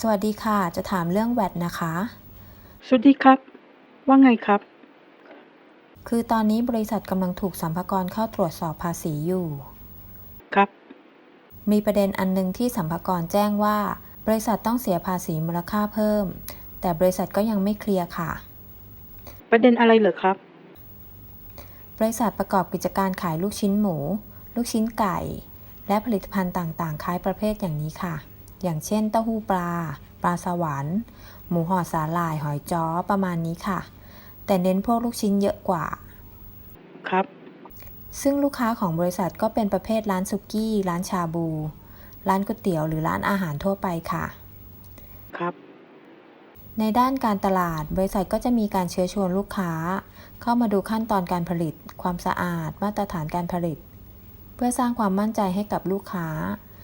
สวัสดีค่ะ จะถามเรื่องแวดนะคะ สวัสดีครับ ว่าไงครับ คือตอนนี้บริษัทกำลังถูกสัมภากรเข้าตรวจสอบภาษีอยู่ ครับ มีประเด็นอันหนึงที่สัมภากรแจ้งว่า บริษัทต้องเสียภาษีมูลค่าเพิ่ม แต่บริษัทก็ยังไม่เคลียร์ค่ะ ประเด็นอะไรเหรอครับ บริษัทประกอบกิจการขายลูกชิ้นหมู ลูกชิ้นไก่ และผลิตภัณฑ์ต่างๆ คล้ายประเภทอย่างนี้ค่ะ อย่างเช่นเต้าหู้ปลา ปลาสวรรค์ หมูห่อสาหร่าย หอยจ้อประมาณนี้ค่ะ แต่เน้นพวกลูกชิ้นเยอะกว่า ครับ ซึ่งลูกค้าของบริษัทก็เป็นประเภทร้านสุกี้ ร้านชาบู ร้านก๋วยเตี๋ยวหรือร้านอาหารทั่วไปค่ะ ครับ ในด้านการตลาด บริษัทก็จะมีการเชื้อชวนลูกค้า เข้ามาดูขั้นตอนการผลิต ความสะอาด มาตรฐานการผลิต เพื่อสร้างความมั่นใจให้กับลูกค้า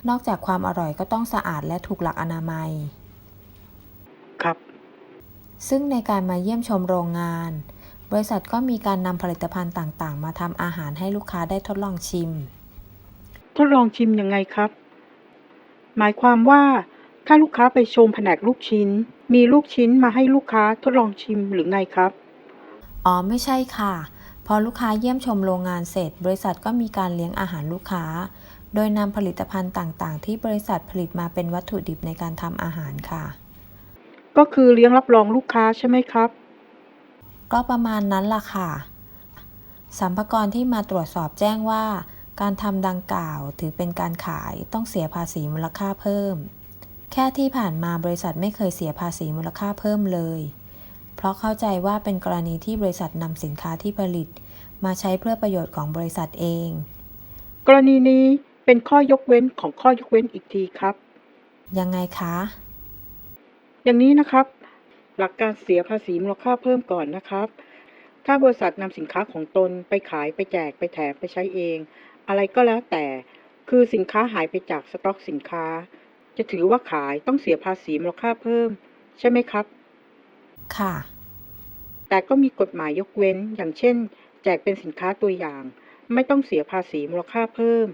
นอกจากความอร่อยก็ต้องสะอาดและถูกหลักอนามัย ครับ ซึ่งในการมาเยี่ยมชมโรงงาน บริษัทก็มีการนำผลิตภัณฑ์ต่างๆ มาทำอาหารให้ลูกค้าได้ทดลองชิม ทดลองชิมยังไงครับ หมายความว่าถ้าลูกค้าไปชมแผนกลูกชิ้น มีลูกชิ้นมาให้ลูกค้าทดลองชิมหรือไงครับ อ๋อไม่ใช่ค่ะ พอลูกค้าเยี่ยมชมโรงงานเสร็จ บริษัทก็มีการเลี้ยงอาหารลูกค้า โดยนำผลิตภัณฑ์ต่างๆ ที่บริษัทผลิตมาเป็นวัตถุดิบในการทำอาหารค่ะ ก็คือเลี้ยงรับรองลูกค้าใช่ไหมครับ ก็ประมาณนั้นล่ะค่ะสัมภากรที่มาตรวจสอบแจ้งว่า การทำดังกล่าวถือเป็นการขายต้องเสียภาษีมูลค่าเพิ่ม แค่ที่ผ่านมาบริษัทไม่เคยเสียภาษีมูลค่าเพิ่มเลย เพราะเข้าใจว่าเป็นกรณีที่บริษัทนำสินค้าที่ผลิต มาใช้เพื่อประโยชน์ของบริษัทเอง กรณีนี้ เป็นข้อยกเว้นของข้อยกเว้นอีกทีครับ ยังไงคะ อย่างนี้นะครับ หลักการเสียภาษีมูลค่าเพิ่มก่อนนะครับ ถ้าบริษัทนำสินค้าของตนไปขายไปแจกไปแถมไปใช้เอง อะไรก็แล้วแต่ คือสินค้าหายไปจากสต็อกสินค้า จะถือว่าขายต้องเสียภาษีมูลค่าเพิ่ม ใช่ไหมครับ ค่ะ แต่ก็มีกฎหมายยกเว้น อย่างเช่น แจกเป็นสินค้าตัวอย่าง ไม่ต้องเสียภาษีมูลค่าเพิ่ม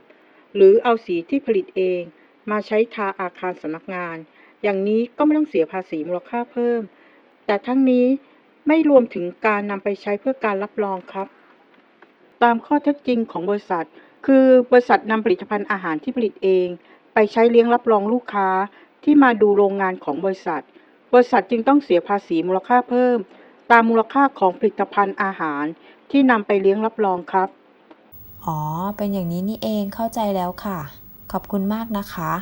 หรือเอาสีที่ผลิตเองมาใช้ทาอาคารสำนักงาน อย่างนี้ก็ไม่ต้องเสียภาษีมูลค่าเพิ่ม แต่ทั้งนี้ไม่รวมถึงการนำไปใช้เพื่อการรับรองครับ ตามข้อเท็จจริงของบริษัท คือบริษัทนำผลิตภัณฑ์อาหารที่ผลิตเอง ไปใช้เลี้ยงรับรองลูกค้าที่มาดูโรงงานของบริษัท บริษัทจึงต้องเสียภาษีมูลค่าเพิ่ม ตามมูลค่าของผลิตภัณฑ์อาหารที่นำไปเลี้ยงรับรองครับ อ๋อ เป็นอย่างนี้นี่เองเข้าใจแล้วค่ะ ขอบคุณมากนะคะ